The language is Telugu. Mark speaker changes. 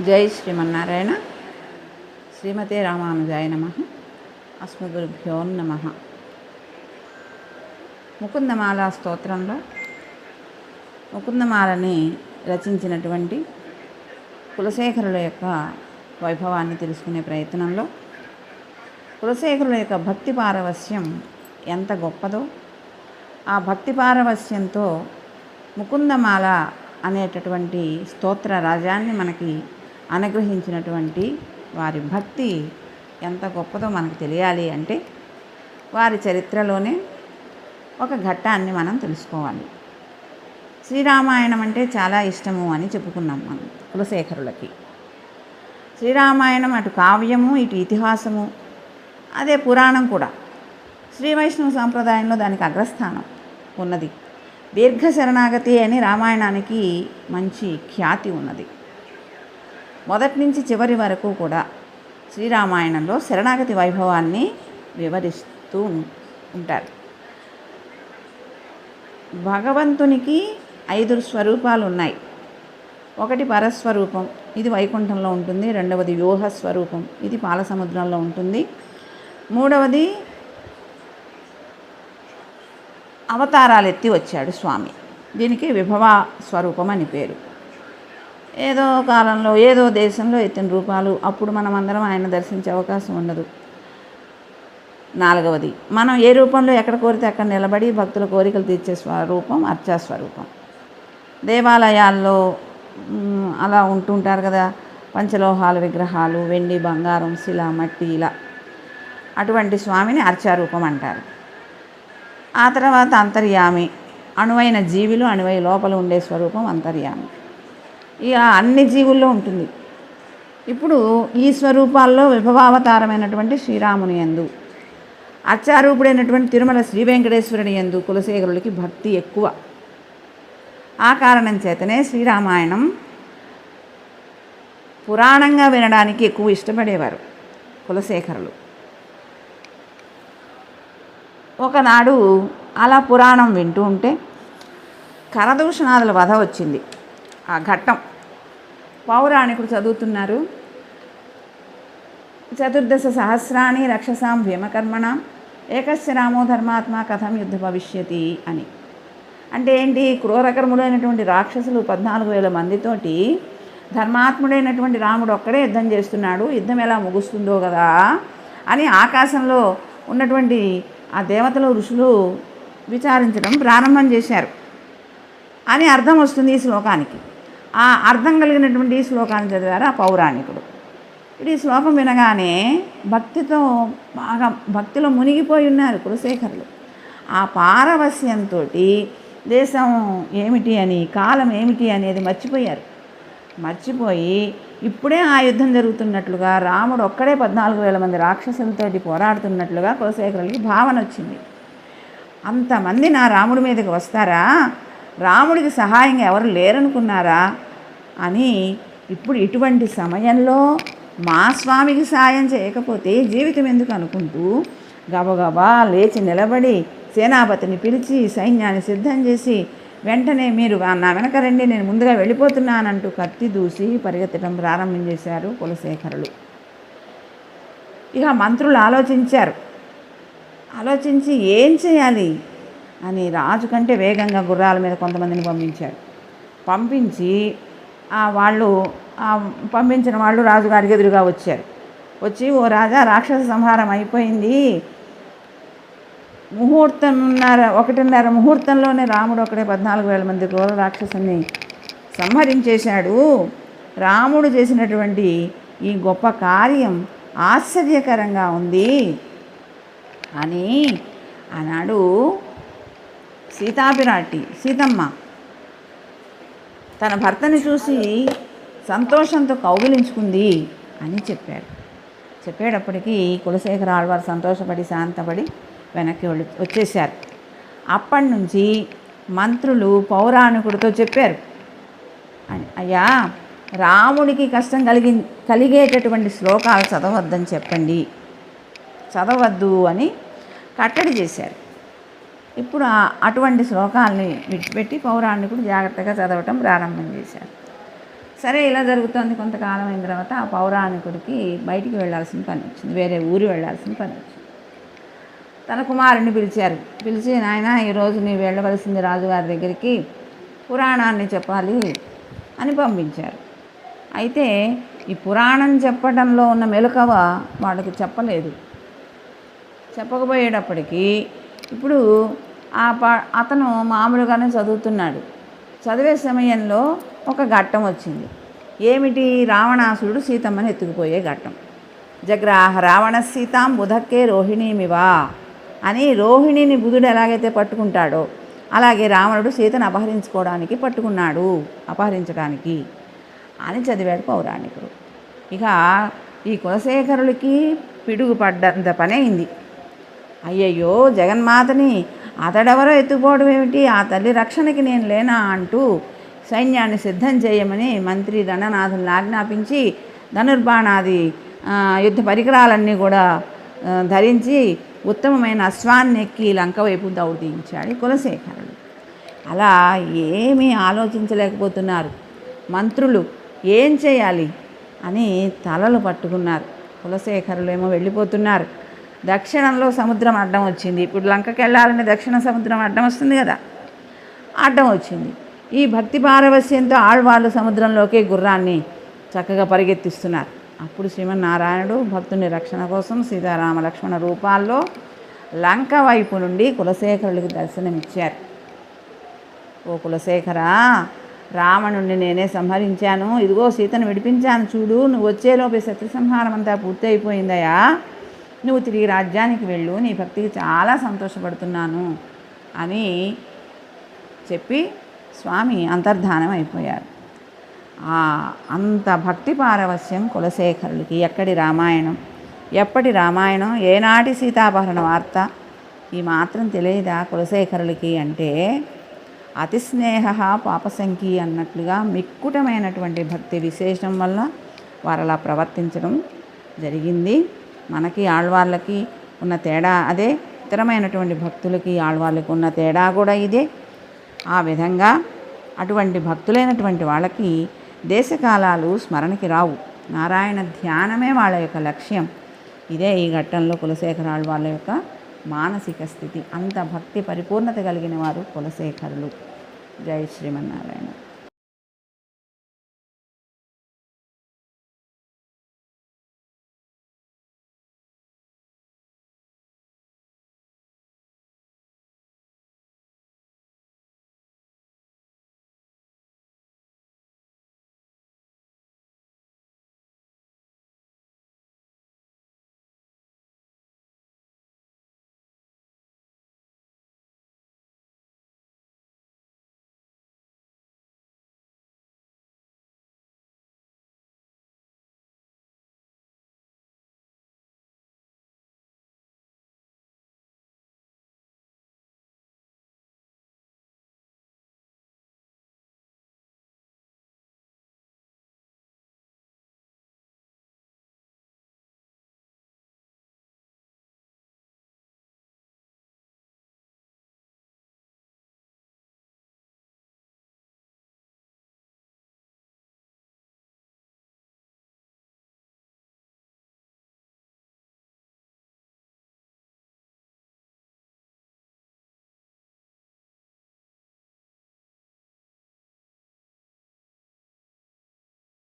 Speaker 1: జై శ్రీమన్నారాయణ. శ్రీమతే రామానుజాయ నమ. అస్మగురుభ్యో నమ. ముకుందమాల స్తోత్రంలో ముకుందమాలని రచించినటువంటి కులశేఖరుల యొక్క వైభవాన్ని తెలుసుకునే ప్రయత్నంలో కులశేఖరుల యొక్క భక్తి పారవస్యం ఎంత గొప్పదో ఆ భక్తి పారవస్యంతో ముకుందమాల అనేటటువంటి స్తోత్ర రాజాన్ని మనకి అనుగ్రహించినటువంటి వారి భక్తి ఎంత గొప్పదో మనకు తెలియాలి అంటే వారి చరిత్రలోనే ఒక ఘట్టాన్ని మనం తెలుసుకోవాలి. శ్రీరామాయణం అంటే చాలా ఇష్టము అని చెప్పుకున్నాం మనం కులశేఖరులకి. శ్రీరామాయణం అటు కావ్యము ఇటు ఇతిహాసము అదే పురాణం కూడా. శ్రీ వైష్ణవ సాంప్రదాయంలో దానికి అగ్రస్థానం ఉన్నది. దీర్ఘ శరణాగతి అని రామాయణానికి మంచి ఖ్యాతి ఉన్నది. మొదటి నుంచి చివరి వరకు కూడా శ్రీరామాయణంలో శరణాగతి వైభవాన్ని వివరిస్తూ ఉంటారు. భగవంతునికి ఐదు స్వరూపాలు ఉన్నాయి ఒకటి పరస్వరూపం ఇది వైకుంఠంలో ఉంటుంది. రెండవది వ్యూహ స్వరూపం ఇది పాలసముద్రంలో ఉంటుంది. మూడవది అవతారాలు ఎత్తి వచ్చాడు స్వామి. దీనికి విభవ స్వరూపం అని పేరు. ఏదో కాలంలో ఏదో దేశంలో ఎత్తిన రూపాలు అప్పుడు మనం అందరం ఆయన దర్శించే అవకాశం ఉండదు. నాలుగవది మనం ఏ రూపంలో ఎక్కడ కోరితే అక్కడ నిలబడి భక్తుల కోరికలు తీర్చే స్వరూపం అర్చాస్వరూపం. దేవాలయాల్లో అలా ఉంటుంటారు కదా పంచలోహాల విగ్రహాలు వెండి బంగారం శిల మట్టి ఇలా. అటువంటి స్వామిని అర్చారూపం అంటారు. ఆ తర్వాత అంతర్యామి అణువైన జీవిలు అణువై లోపల ఉండే స్వరూపం అంతర్యామి. ఇక అన్ని జీవుల్లో ఉంటుంది. ఇప్పుడు ఈ స్వరూపాల్లో విభవావతారమైనటువంటి శ్రీరాముని ఎందు అర్చారూపుడైనటువంటి తిరుమల శ్రీ వెంకటేశ్వరుని ఎందు కులశేఖరులకి భక్తి ఎక్కువ. ఆ కారణం చేతనే శ్రీరామాయణం పురాణంగా వినడానికి ఎక్కువ ఇష్టపడేవారు కులశేఖరులు. ఒకనాడు అలా పురాణం వింటూ ఉంటే కరదూషణాదుల వధ వచ్చింది. ఆ ఘట్టం. పౌరాణికుడు చదువుతున్నారు. చతుర్దశ సహస్రాన్ని రక్షసాం భీమకర్మణ ఏకస్య రామో ధర్మాత్మ కథం యుద్ధ భవిష్యతి అని. అంటే ఏంటి? క్రూరకర్ముడైనటువంటి రాక్షసులు పద్నాలుగు వేల మందితోటి ధర్మాత్ముడైనటువంటి రాముడు ఒక్కడే యుద్ధం చేస్తున్నాడు. యుద్ధం ఎలా ముగుస్తుందో కదా అని ఆకాశంలో ఉన్నటువంటి ఆ దేవతలు ఋషులు విచారించడం ప్రారంభం చేశారు. అని అర్థం వస్తుంది ఈ శ్లోకానికి. ఆ అర్థం కలిగినటువంటి ఈ శ్లోకాన్ని చదివారు ఆ పౌరాణికుడు. ఇప్పుడు ఈ శ్లోకం వినగానే భక్తితో బాగా భక్తిలో మునిగిపోయి ఉన్నారు కులశేఖరులు ఆ పారవస్యంతో దేశం ఏమిటి అని కాలం ఏమిటి అనేది మర్చిపోయారు. మర్చిపోయి ఇప్పుడే ఆ యుద్ధం జరుగుతున్నట్లుగా రాముడు ఒక్కడే పద్నాలుగు వేల మంది రాక్షసులతోటి పోరాడుతున్నట్లుగా కులశేఖరులకి భావన వచ్చింది. అంతమంది నా రాముడి మీదకి వస్తారా? రాముడికి సహాయంగా ఎవరు లేరనుకున్నారా? అని ఇప్పుడు ఇటువంటి సమయంలో మా స్వామికి సాయం చేయకపోతే జీవితం ఎందుకు అనుకుంటూ గబగబా లేచి నిలబడి సేనాపతిని పిలిచి సైన్యాన్ని సిద్ధం చేసి వెంటనే మీరు నా వెనక రండి నేను ముందుగా వెళ్ళిపోతున్నానంటూ కత్తి దూసి పరిగెత్తడం ప్రారంభం చేశారు కులశేఖరులు. ఇక మంత్రులు ఆలోచించారు. ఆలోచించి ఏం చేయాలి అని రాజు కంటే వేగంగా గుర్రాల మీద కొంతమందిని పంపించాడు. పంపించి వాళ్ళు పంపించిన వాళ్ళు రాజుగారికి ఎదురుగా వచ్చారు. వచ్చి ఓ రాజా రాక్షస సంహారం అయిపోయింది. ముహూర్తంన్నర ఒకటిన్నర ముహూర్తంలోనే రాముడు ఒకటే పద్నాలుగు వేల మంది ఘోర రాక్షసుని సంహరించేశాడు. రాముడు చేసినటువంటి ఈ గొప్ప కార్యం ఆశ్చర్యకరంగా ఉంది. అని ఆనాడు సీతాపిరాటి సీతమ్మ తన భర్తని చూసి సంతోషంతో కౌగిలించుకుంది అని చెప్పాడు. చెప్పేటప్పటికీ కులశేఖర ఆళ్వారు సంతోషపడి శాంతపడి వెనక్కి వెళ్ళి వచ్చేశారు. అప్పటి నుంచి మంత్రులు పౌరాణికుడితో చెప్పారు. అని అయ్యా రాముడికి కష్టం కలిగి కలిగేటటువంటి శ్లోకాలు చదవద్దని చెప్పండి. చదవద్దు అని కట్టడి చేశారు. ఇప్పుడు అటువంటి శ్లోకాల్ని విడిచిపెట్టి పౌరాణికుడు జాగ్రత్తగా చదవటం ప్రారంభం చేశారు. సరే ఇలా జరుగుతోంది కొంతకాలం అయిన తర్వాత ఆ పౌరాణికుడికి బయటికి వెళ్ళాల్సిన పని వచ్చింది. వేరే ఊరు వెళ్ళాల్సిన పని వచ్చింది. తన కుమారుని పిలిచారు. పిలిచి నాయన ఈరోజు నీవు వెళ్ళవలసింది రాజుగారి దగ్గరికి పురాణాన్ని చెప్పాలి అని పంపించారు. అయితే ఈ పురాణం చెప్పడంలో ఉన్న మెలకువ వాళ్ళకి చెప్పలేదు. చెప్పకపోయేటప్పటికీ ఇప్పుడు ఆ ప అతను మామూలుగానే చదువుతున్నాడు. చదివే సమయంలో ఒక ఘట్టం వచ్చింది. ఏమిటి? రావణాసురుడు సీతమ్మని ఎత్తుకుపోయే ఘట్టం. జగ్రాహ రావణ సీతాం బుధక్కే రోహిణీమివా అని రోహిణిని బుధుడు ఎలాగైతే పట్టుకుంటాడో అలాగే రావణుడు సీతను అపహరించుకోవడానికి పట్టుకున్నాడు అపహరించడానికి అని చదివాడు పౌరాణికుడు. ఇక ఈ కులశేఖరులకి పిడుగు పడ్డంత పని అయింది. అయ్యయ్యో జగన్మాతని అతడెవరో ఎత్తుకుపోవడం ఏమిటి? ఆ తల్లి రక్షణకి నేను లేనా అంటూ సైన్యాన్ని సిద్ధం చేయమని మంత్రి దండనాథుల్ని ఆజ్ఞాపించి ధనుర్బాణాది యుద్ధ పరికరాలన్నీ కూడా ధరించి ఉత్తమమైన అశ్వాన్ని ఎక్కి లంక వైపు దౌడించాడు కులశేఖరుడు. అలా ఏమీ ఆలోచించలేకపోతున్నారు. మంత్రులు ఏం చేయాలి అని తలలు పట్టుకున్నారు. కులశేఖరులు ఏమో వెళ్ళిపోతున్నారు. దక్షిణంలో సముద్రం అడ్డం వచ్చింది. ఇప్పుడు లంకకి వెళ్ళాలంటే దక్షిణ సముద్రం అడ్డం వస్తుంది కదా? అడ్డం వచ్చింది. ఈ భక్తి పారవస్యంతో ఆళ్వాళ్ళు సముద్రంలోకి గుర్రాన్ని చక్కగా పరిగెత్తిస్తున్నారు. అప్పుడు శ్రీమన్నారాయణుడు భక్తుని రక్షణ కోసం సీతారామ లక్ష్మణ రూపాల్లో లంక వైపు నుండి కులశేఖరుడికి దర్శనమిచ్చారు. ఓ కులశేఖరా రావణుణ్ణి నేనే సంహరించాను. ఇదిగో సీతను విడిపించాను చూడు. నువ్వు వచ్చేలోపే శత్రు సంహారం అంతా పూర్తి అయిపోయిందయా నువ్వు తిరిగి రాజ్యానికి వెళ్ళు నీ భక్తికి చాలా సంతోషపడుతున్నాను అని చెప్పి స్వామి అంతర్ధానం అయిపోయారు. ఆ అంత భక్తి పారవస్యం కులశేఖరులకి ఎక్కడి రామాయణం? ఎప్పటి రామాయణం? ఏనాటి సీతాపహరణ వార్త? ఈ మాత్రం తెలియదా కులశేఖరులకి అంటే అతి స్నేహ పాపసంఖ్య అన్నట్లుగా మిక్కుటమైనటువంటి భక్తి విశేషం వల్ల వారు అలా ప్రవర్తించడం జరిగింది. మనకి ఆళ్వార్లకి ఉన్న తేడా అదే ఇతరమైనటువంటి భక్తులకి ఆళ్వార్లకి ఉన్న తేడా కూడా ఇదే. ఆ విధంగా అటువంటి భక్తులైనటువంటి వాళ్ళకి దేశకాలాలు స్మరణకి రావు. నారాయణ ధ్యానమే వాళ్ళ యొక్క లక్ష్యం. ఇదే ఈ ఘట్టంలో కులశేఖరాలు వాళ్ళ యొక్క మానసిక స్థితి. అంత భక్తి పరిపూర్ణత కలిగిన వారు కులశేఖరులు. జై శ్రీమన్నారాయణ.